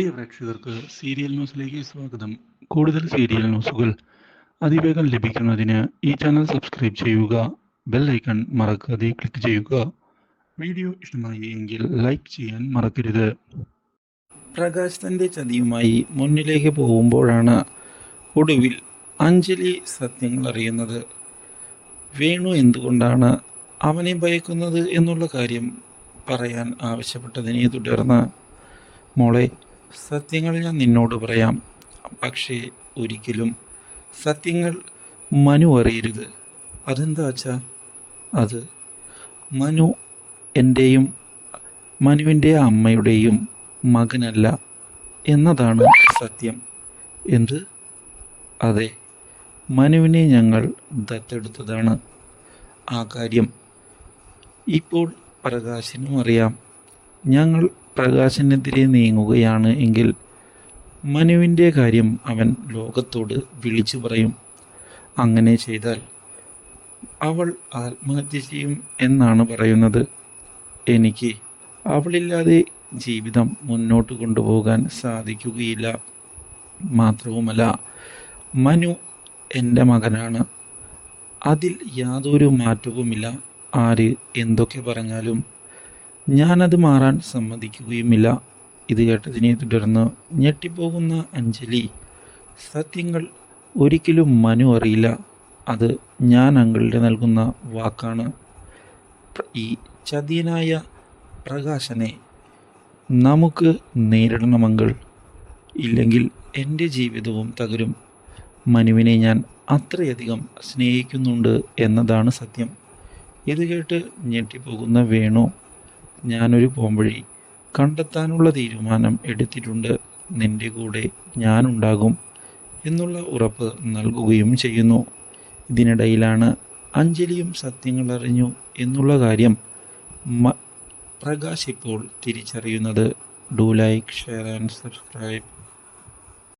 പ്രിയ പ്രേക്ഷകർക്ക് സീരിയൽ ന്യൂസിലേക്ക് സ്വാഗതം. കൂടുതൽ സീരിയൽ ന്യൂസുകൾ അതിവേഗം ലഭിക്കുന്നതിന് ഈ ചാനൽ സബ്സ്ക്രൈബ് ചെയ്യുക ബെൽ ഐക്കൺ മറക്കാതെ ക്ലിക്ക് ചെയ്യുക. വീഡിയോ ഇഷ്ടമായി എങ്കിൽ ലൈക്ക് ചെയ്യാൻ മറക്കരുത്. പ്രകാശ് തന്റെ ചതിയുമായി മുന്നിലേക്ക് പോകുമ്പോഴാണ് ഒടുവിൽ അഞ്ജലി സത്യങ്ങൾ അറിയുന്നത്. വേണു എന്തുകൊണ്ടാണ് അവനെ ഭയക്കുന്നത് എന്നുള്ള കാര്യം പറയാൻ ആവശ്യപ്പെട്ടതിനെ തുടർന്ന് മോളെ സത്യങ്ങൾ ഞാൻ നിന്നോട് പറയാം. പക്ഷേ ഒരിക്കലും സത്യങ്ങൾ മനു അറിയരുത്. അതെന്താ വച്ചാ അത് മനു എന്റെയും മനുവിന്റെ അമ്മയുടെയും മകനല്ല എന്നതാണ് സത്യം. എന്ത്? അതെ മനുവിനെ ഞങ്ങൾ ദത്തെടുത്തതാണ്. ആ കാര്യം ഇപ്പോൾ പ്രകാശിനും അറിയാം. ഞങ്ങൾ പ്രകാശിനെതിരെ നീങ്ങുകയാണ് എങ്കിൽ മനുവിന്റെ കാര്യം അവൻ ലോകത്തോട് വിളിച്ചു പറയും. അങ്ങനെ ചെയ്താൽ അവൾ ആത്മഹത്യ ചെയ്യും എന്നാണ് പറയുന്നത്. എനിക്ക് അവളില്ലാതെ ജീവിതം മുന്നോട്ട് കൊണ്ടുപോകാൻ സാധിക്കുകയില്ല. മാത്രവുമല്ല മനു എന്റെ മകനാണ്. അതിൽ യാതൊരു മാറ്റവുമില്ല. ആര് എന്തൊക്കെ പറഞ്ഞാലും ഞാനത് മാറാൻ സമ്മതിക്കുകയുമില്ല. ഇത് കേട്ടതിനെ തുടർന്ന് ഞെട്ടിപ്പോകുന്ന അഞ്ജലി സത്യങ്ങൾ ഒരിക്കലും മനു അറിയില്ല. അത് ഞാൻ അങ്കിളുടെ നൽകുന്ന വാക്കാണ്. ഈ ചതിയനായ പ്രകാശനെ നമുക്ക് നേരിടണമെങ്കിൽ ഇല്ലെങ്കിൽ എന്റെ ജീവിതവും തകരും. മനുവിനെ ഞാൻ അത്രയധികം സ്നേഹിക്കുന്നുണ്ട് എന്നതാണ് സത്യം. ഇത് കേട്ട് ഞെട്ടിപ്പോകുന്ന വേണു ഞാനൊരു പോംവഴി കണ്ടെത്താനുള്ള തീരുമാനം എടുത്തിട്ടുണ്ട്. നിന്റെ കൂടെ ഞാനുണ്ടാകും എന്നുള്ള ഉറപ്പ് നൽകുകയും ചെയ്യുന്നു. ഇതിനിടയിലാണ് അഞ്ജലിയും സത്യങ്ങൾ അറിഞ്ഞു എന്നുള്ള കാര്യം പ്രകാശ് ഇപ്പോൾ തിരിച്ചറിയുന്നത്. Do like share and subscribe.